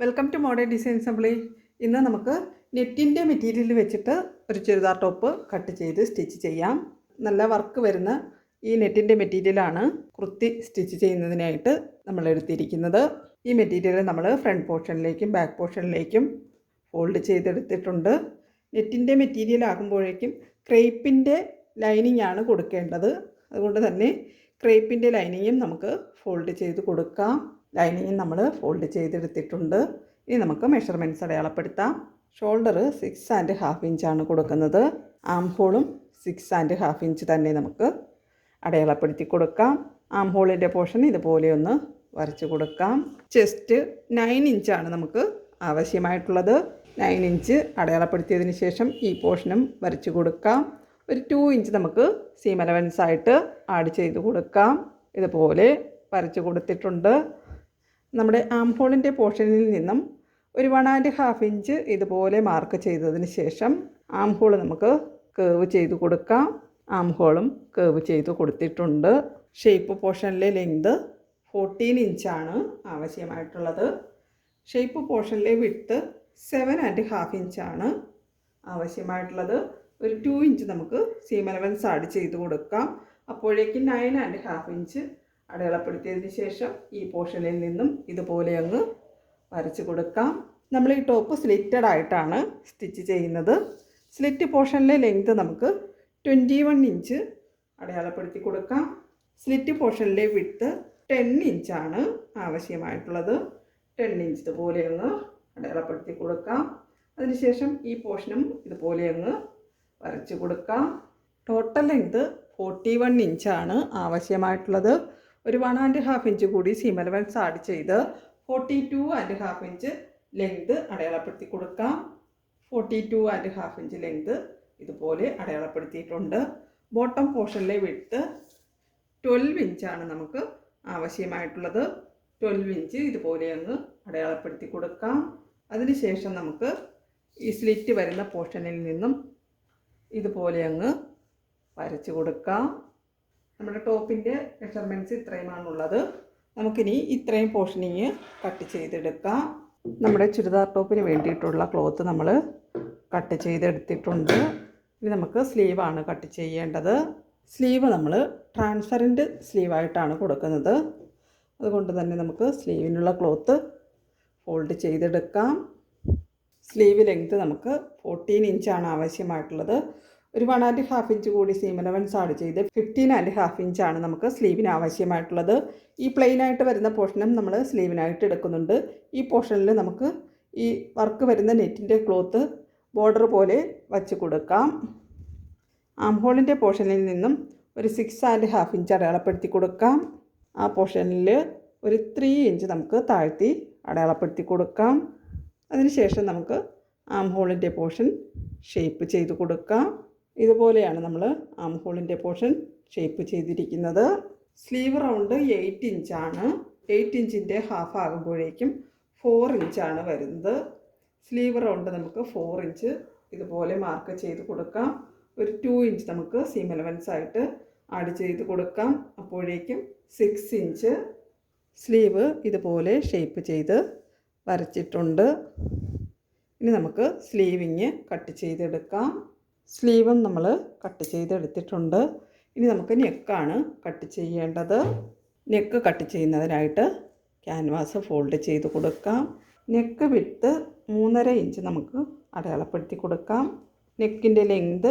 Welcome to modern design assembly ഇന്ന് നമുക്ക് നെറ്റിന്റെ മെറ്റീരിയൽ വെച്ചിട്ട് ഒരു ചുരിദാർ ടോപ്പ് കട്ട് ചെയ്ത് സ്റ്റിച്ച് ചെയ്യാം. നല്ല വർക്ക് വരുന്ന ഈ നെറ്റിന്റെ മെറ്റീരിയലാണ് കുർത്തി സ്റ്റിച്ച് ചെയ്യുന്നതിനായിട്ട് നമ്മൾ എടുത്തിരിക്കുന്നത്. ഈ മെറ്റീരിയൽ നമ്മൾ ഫ്രണ്ട് പോർഷനിലേക്കും ബാക്ക് പോർഷനിലേക്കും ഫോൾഡ് ചെയ്തെടുത്തിട്ടുണ്ട്. നെറ്റിന്റെ മെറ്റീരിയൽ ആകുമ്പോഴേക്കും ക്രേപ്പിന്റെ ലൈനിങ് ആണ് കൊടുക്കേണ്ടത്. അതുകൊണ്ട് തന്നെ ക്രേപ്പിന്റെ ലൈനിങ്ങും നമുക്ക് ഫോൾഡ് ചെയ്ത് കൊടുക്കാം. ലൈനിങ്ങും നമ്മൾ ഫോൾഡ് ചെയ്തെടുത്തിട്ടുണ്ട്. ഇനി നമുക്ക് മെഷർമെന്റ്സ് അടയാളപ്പെടുത്താം. ഷോൾഡർ സിക്സ് ആൻഡ് ഹാഫ് ഇഞ്ചാണ് കൊടുക്കുന്നത്. ആം ഹോളും സിക്സ് ആൻഡ് ഹാഫ് ഇഞ്ച് തന്നെ നമുക്ക് അടയാളപ്പെടുത്തി കൊടുക്കാം. ആം ഹോളിന്റെ പോർഷൻ ഇതുപോലെ ഒന്ന് വരച്ച് കൊടുക്കാം. ചെസ്റ്റ് നയൻ ഇഞ്ചാണ് നമുക്ക് ആവശ്യമായിട്ടുള്ളത്. നയൻ ഇഞ്ച് അടയാളപ്പെടുത്തിയതിന് ശേഷം ഈ പോർഷനും വരച്ച് കൊടുക്കാം. ഒരു ടു ഇഞ്ച് നമുക്ക് സീം അലവൻസ് ആയിട്ട് ആഡ് ചെയ്ത് കൊടുക്കാം. ഇതുപോലെ വരച്ച് കൊടുത്തിട്ടുണ്ട്. നമ്മുടെ ആം ഹോളിന്റെ പോർഷനിൽ നിന്നും ഒരു വൺ ആൻഡ് ഹാഫ് ഇഞ്ച് ഇതുപോലെ മാർക്ക് ചെയ്തതിന് ശേഷം ആം ഹോൾ നമുക്ക് കേവ് ചെയ്ത് കൊടുക്കാം. ആം ഹോളും കേവ് ചെയ്ത് കൊടുത്തിട്ടുണ്ട്. ഷേപ്പ് പോർഷനിലെ ലെങ്ത് ഫോർട്ടീൻ ഇഞ്ചാണ് ആവശ്യമായിട്ടുള്ളത്. ഷേപ്പ് പോർഷനിലെ വിട്ട് സെവൻ ആൻഡ് ഹാഫ് ഇഞ്ചാണ് ആവശ്യമായിട്ടുള്ളത്. ഒരു ടു ഇഞ്ച് നമുക്ക് സീം അലവൻസ് ആഡ് ചെയ്ത് കൊടുക്കാം. അപ്പോഴേക്കും നയൻ ആൻഡ് ഹാഫ് ഇഞ്ച് അടയാളപ്പെടുത്തിയതിന് ശേഷം ഈ പോർഷനിൽ നിന്നും ഇതുപോലെ അങ്ങ് വരച്ച് കൊടുക്കാം. നമ്മൾ ഈ ടോപ്പ് സ്ലിറ്റഡ് ആയിട്ടാണ് സ്റ്റിച്ച് ചെയ്യുന്നത്. സ്ലിറ്റ് പോർഷനിലെ ലെങ്ത് നമുക്ക് ട്വന്റി വൺ ഇഞ്ച് അടയാളപ്പെടുത്തി കൊടുക്കാം. സ്ലിറ്റ് പോർഷനിലെ വിട്ട് ടെൻ ഇഞ്ചാണ് ആവശ്യമായിട്ടുള്ളത്. ടെൻ ഇഞ്ച് ഇതുപോലെ അങ്ങ് അടയാളപ്പെടുത്തി കൊടുക്കാം. അതിനുശേഷം ഈ പോർഷനും ഇതുപോലെ അങ്ങ് വരച്ച് കൊടുക്കാം. ടോട്ടൽ ലെങ്ത് ഫോർട്ടി വൺ ഇഞ്ചാണ് ആവശ്യമായിട്ടുള്ളത്. ഒരു വൺ ആൻഡ് ഹാഫ് ഇഞ്ച് കൂടി സീം അലവൻസ് ആഡ് ചെയ്ത് forty two and half inch length അടയാളപ്പെടുത്തി കൊടുക്കാം. Forty two and half inch length ഇതുപോലെ അടയാളപ്പെടുത്തിയിട്ടുണ്ട്. ബോട്ടം പോർഷനിലെ വിട്ട് ട്വൽവ് ഇഞ്ചാണ് നമുക്ക് ആവശ്യമായിട്ടുള്ളത്. ട്വൽവ് ഇഞ്ച് ഇതുപോലെ അങ്ങ് അടയാളപ്പെടുത്തി കൊടുക്കാം. അതിനുശേഷം നമുക്ക് ഈ സ്ലിറ്റ് വരുന്ന പോർഷനിൽ നിന്നും ഇതുപോലെ അങ്ങ് വരച്ച് കൊടുക്കാം. നമ്മുടെ ടോപ്പിന്റെ മെഷർമെന്റ്സ് ഇത്രയുമാണുള്ളത്. നമുക്കിനി ഇത്രയും പോർഷനിങ് കട്ട് ചെയ്തെടുക്കാം. നമ്മുടെ ചുരിദാർ ടോപ്പിന് വേണ്ടിയിട്ടുള്ള ക്ലോത്ത് നമ്മൾ കട്ട് ചെയ്തെടുത്തിട്ടുണ്ട്. ഇനി നമുക്ക് സ്ലീവാണ് കട്ട് ചെയ്യേണ്ടത്. സ്ലീവ് നമ്മൾ ട്രാൻസ്പെറന്റ് സ്ലീവായിട്ടാണ് കൊടുക്കുന്നത്. അതുകൊണ്ട് തന്നെ നമുക്ക് സ്ലീവിനുള്ള ക്ലോത്ത് ഫോൾഡ് ചെയ്തെടുക്കാം. സ്ലീവ് ലെങ്ത്ത് നമുക്ക് ഫോർട്ടീൻ ഇഞ്ചാണ് ആവശ്യമായിട്ടുള്ളത്. ഒരു വൺ ആൻഡ് ഹാഫ് ഇഞ്ച് കൂടി സീം അലവൻസ് ആഡ് ചെയ്ത് ഫിഫ്റ്റീൻ ആൻഡ് ഹാഫ് ഇഞ്ചാണ് നമുക്ക് സ്ലീവിന് ആവശ്യമായിട്ടുള്ളത്. ഈ പ്ലെയിൻ ആയിട്ട് വരുന്ന പോർഷനും നമ്മൾ സ്ലീവിനായിട്ട് എടുക്കുന്നുണ്ട്. ഈ പോർഷനിൽ നമുക്ക് ഈ വർക്ക് വരുന്ന നെറ്റിന്റെ ക്ലോത്ത് ബോർഡർ പോലെ വച്ച് കൊടുക്കാം. ആം ഹോളിന്റെ പോർഷനിൽ നിന്നും ഒരു സിക്സ് ആൻഡ് ഹാഫ് ഇഞ്ച് അടയാളപ്പെടുത്തി കൊടുക്കാം. ആ പോർഷനിൽ ഒരു ത്രീ ഇഞ്ച് നമുക്ക് താഴ്ത്തി അടയാളപ്പെടുത്തി കൊടുക്കാം. അതിനുശേഷം നമുക്ക് ആം ഹോളിന്റെ പോർഷൻ ഷേപ്പ് ചെയ്ത് കൊടുക്കാം. ഇതുപോലെയാണ് നമ്മൾ ആം ഹോളിന്റെ പോർഷൻ ഷേപ്പ് ചെയ്തിരിക്കുന്നത്. സ്ലീവ് റൗണ്ട് എയ്റ്റ് ഇഞ്ചാണ് എയ്റ്റ് ഇഞ്ചിന്റെ ഹാഫ് ആകുമ്പോഴേക്കും ഫോർ ഇഞ്ചാണ് വരുന്നത്. സ്ലീവ് റൗണ്ട് നമുക്ക് ഫോർ ഇഞ്ച് ഇതുപോലെ മാർക്ക് ചെയ്ത് കൊടുക്കാം. ഒരു ടു ഇഞ്ച് നമുക്ക് സീം എലവൻസ് ആയിട്ട് ആഡ് ചെയ്ത് കൊടുക്കാം. അപ്പോഴേക്കും സിക്സ് ഇഞ്ച് സ്ലീവ് ഇതുപോലെ ഷേപ്പ് ചെയ്ത് വരച്ചിട്ടുണ്ട്. ഇനി നമുക്ക് സ്ലീവിങ് കട്ട് ചെയ്തെടുക്കാം. സ്ലീവും നമ്മൾ കട്ട് ചെയ്തെടുത്തിട്ടുണ്ട്. ഇനി നമുക്ക് നെക്കാണ് കട്ട് ചെയ്യേണ്ടത്. നെക്ക് കട്ട് ചെയ്യുന്നതിനായിട്ട് ക്യാൻവാസ് ഫോൾഡ് ചെയ്ത് കൊടുക്കാം. നെക്ക് വിട്ട് മൂന്നര ഇഞ്ച് നമുക്ക് അടയാളപ്പെടുത്തി കൊടുക്കാം. നെക്കിന്റെ ലെങ്ത്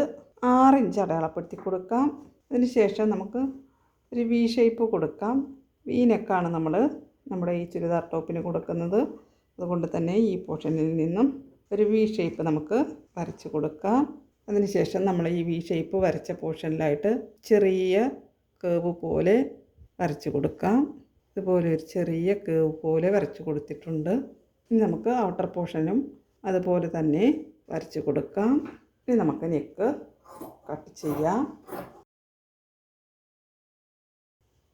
ആറ് ഇഞ്ച് അടയാളപ്പെടുത്തി കൊടുക്കാം. അതിനുശേഷം നമുക്ക് ഒരു വി ഷേപ്പ് കൊടുക്കാം. വി നെക്കാണ് നമ്മൾ നമ്മുടെ ഈ ചുരിദാർ ടോപ്പിന് കൊടുക്കുന്നത്. അതുകൊണ്ട് തന്നെ ഈ പോർഷനിൽ നിന്നും ഒരു വി ഷേപ്പ് നമുക്ക് വരച്ച് കൊടുക്കാം. അതിനുശേഷം നമ്മൾ ഈ വി ഷേപ്പ് വരച്ച പോർഷനിലായിട്ട് ചെറിയ കേവ് പോലെ വരച്ച് കൊടുക്കാം. ഇതുപോലെ ഒരു ചെറിയ കേവ് പോലെ വരച്ച് കൊടുത്തിട്ടുണ്ട്. ഇനി നമുക്ക് ഔട്ടർ പോർഷനും അതുപോലെ തന്നെ വരച്ച് കൊടുക്കാം. ഇനി നമുക്ക് നെക്ക് കട്ട് ചെയ്യാം.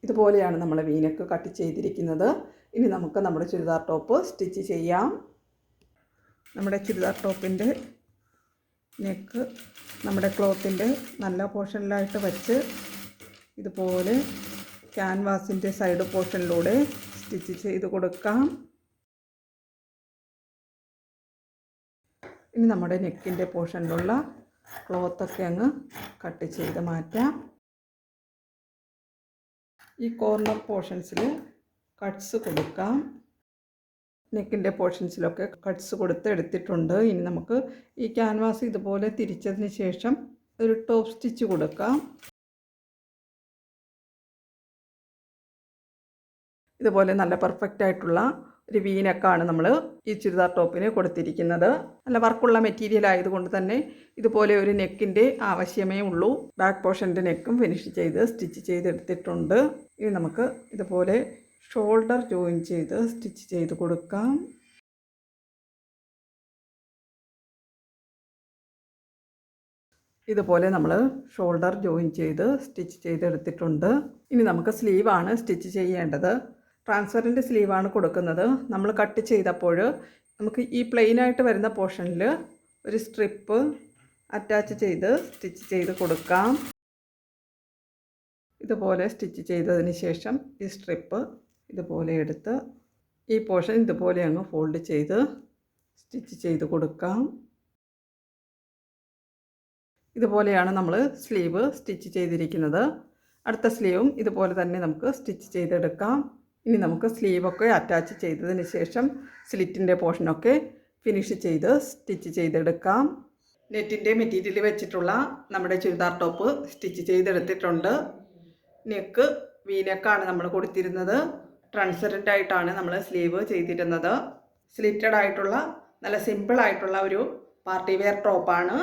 ഇതുപോലെയാണ് നമ്മൾ വീനക്ക് കട്ട് ചെയ്തിരിക്കുന്നത്. ഇനി നമുക്ക് നമ്മുടെ ചുരിദാർ ടോപ്പ് സ്റ്റിച്ച് ചെയ്യാം. നമ്മുടെ ചുരിദാർ ടോപ്പിന്റെ നെക്ക് നമ്മുടെ ക്ലോത്തിന്റെ നല്ല പോർഷനിലായിട്ട് വച്ച് ഇതുപോലെ ക്യാൻവാസിന്റെ സൈഡ് പോർഷനിലൂടെ സ്റ്റിച്ച് ചെയ്ത് കൊടുക്കാം. ഇനി നമ്മുടെ നെക്കിന്റെ പോർഷനിലുള്ള ക്ലോത്തൊക്കെ അങ്ങ് കട്ട് ചെയ്ത് മാറ്റാം. ഈ കോർണർ പോർഷൻസിൽ കട്ട്സ് കൊടുക്കാം. നെക്കിന്റെ പോർഷൻസിലൊക്കെ കട്ട്സ് കൊടുത്ത് എടുത്തിട്ടുണ്ട് ഇനി നമുക്ക് ഈ ക്യാൻവാസ് ഇതുപോലെ തിരിച്ചതിന് ശേഷം ഒരു ടോപ്പ് സ്റ്റിച്ച് കൊടുക്കാം. ഇതുപോലെ നല്ല പെർഫെക്റ്റ് ആയിട്ടുള്ള ഒരു വീനക്കാണ് നമ്മൾ ഈ ചുരിദാർ ടോപ്പിന് കൊടുത്തിരിക്കുന്നത്. നല്ല വർക്കുള്ള മെറ്റീരിയൽ ആയതുകൊണ്ട് തന്നെ ഇതുപോലെ ഒരു നെക്കിന്റെ ആവശ്യമേ ഉള്ളൂ. ബാക്ക് പോർഷന്റെ നെക്കും ഫിനിഷ് ചെയ്ത് സ്റ്റിച്ച് ചെയ്തെടുത്തിട്ടുണ്ട്. ഇനി നമുക്ക് ഇതുപോലെ ഷോൾഡർ ജോയിൻ ചെയ്ത് സ്റ്റിച്ച് ചെയ്ത് കൊടുക്കാം. ഇതുപോലെ നമ്മൾ ഷോൾഡർ ജോയിൻ ചെയ്ത് സ്റ്റിച്ച് ചെയ്തെടുത്തിട്ടുണ്ട്. ഇനി നമുക്ക് സ്ലീവാണ് സ്റ്റിച്ച് ചെയ്യേണ്ടത്. ട്രാൻസ്പെറന്റ് സ്ലീവാണ് കൊടുക്കുന്നത്. നമ്മൾ കട്ട് ചെയ്തപ്പോൾ നമുക്ക് ഈ പ്ലെയിനായിട്ട് വരുന്ന പോർഷനിൽ ഒരു സ്ട്രിപ്പ് അറ്റാച്ച് ചെയ്ത് സ്റ്റിച്ച് ചെയ്ത് കൊടുക്കാം. ഇതുപോലെ സ്റ്റിച്ച് ചെയ്തതിന് ശേഷം ഈ സ്ട്രിപ്പ് ഇതുപോലെ എടുത്ത് ഈ പോർഷൻ ഇതുപോലെ അങ്ങ് ഫോൾഡ് ചെയ്ത് സ്റ്റിച്ച് ചെയ്ത് കൊടുക്കാം. ഇതുപോലെയാണ് നമ്മൾ സ്ലീവ് സ്റ്റിച്ച് ചെയ്തിരിക്കുന്നത്. അടുത്ത സ്ലീവും ഇതുപോലെ തന്നെ നമുക്ക് സ്റ്റിച്ച് ചെയ്തെടുക്കാം. ഇനി നമുക്ക് സ്ലീവൊക്കെ അറ്റാച്ച് ചെയ്തതിന് ശേഷം സ്ലിറ്റിന്റെ പോർഷനൊക്കെ ഫിനിഷ് ചെയ്ത് സ്റ്റിച്ച് ചെയ്തെടുക്കാം. നെറ്റിന്റെ മെറ്റീരിയൽ വെച്ചിട്ടുള്ള നമ്മുടെ ചുരിദാർ ടോപ്പ് സ്റ്റിച്ച് ചെയ്തെടുത്തിട്ടുണ്ട്. നെക്ക് വീനെക്കാണ് നമ്മൾ കൊടുത്തിരുന്നത്. ട്രാൻസ്പെറന്റ് ആയിട്ടാണ് നമ്മൾ സ്ലീവ് ചെയ്തിരുന്നത്. സ്ലിറ്റഡ് ആയിട്ടുള്ള നല്ല സിമ്പിൾ ആയിട്ടുള്ള ഒരു പാർട്ടി വെയർ ടോപ്പാണ്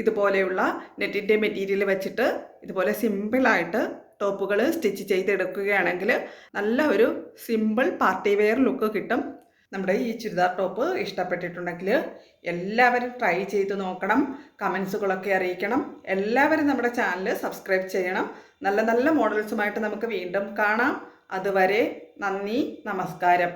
ഇതുപോലെയുള്ള നെറ്റിന്റെ മെറ്റീരിയൽ വെച്ചിട്ട് ഇതുപോലെ സിമ്പിളായിട്ട് ടോപ്പുകൾ സ്റ്റിച്ച് ചെയ്തെടുക്കുകയാണെങ്കിൽ നല്ല ഒരു സിമ്പിൾ പാർട്ടി വെയർ ലുക്ക് കിട്ടും. നമ്മുടെ ഈ ചുരിദാർ ടോപ്പ് ഇഷ്ടപ്പെട്ടിട്ടുണ്ടെങ്കിൽ എല്ലാവരും ട്രൈ ചെയ്ത് നോക്കണം. കമൻസുകളൊക്കെ അറിയിക്കണം. എല്ലാവരും നമ്മുടെ ചാനൽ സബ്സ്ക്രൈബ് ചെയ്യണം. നല്ല നല്ല മോഡൽസുമായിട്ട് നമുക്ക് വീണ്ടും കാണാം. അതുവരെ നന്ദി നമസ്കാരം.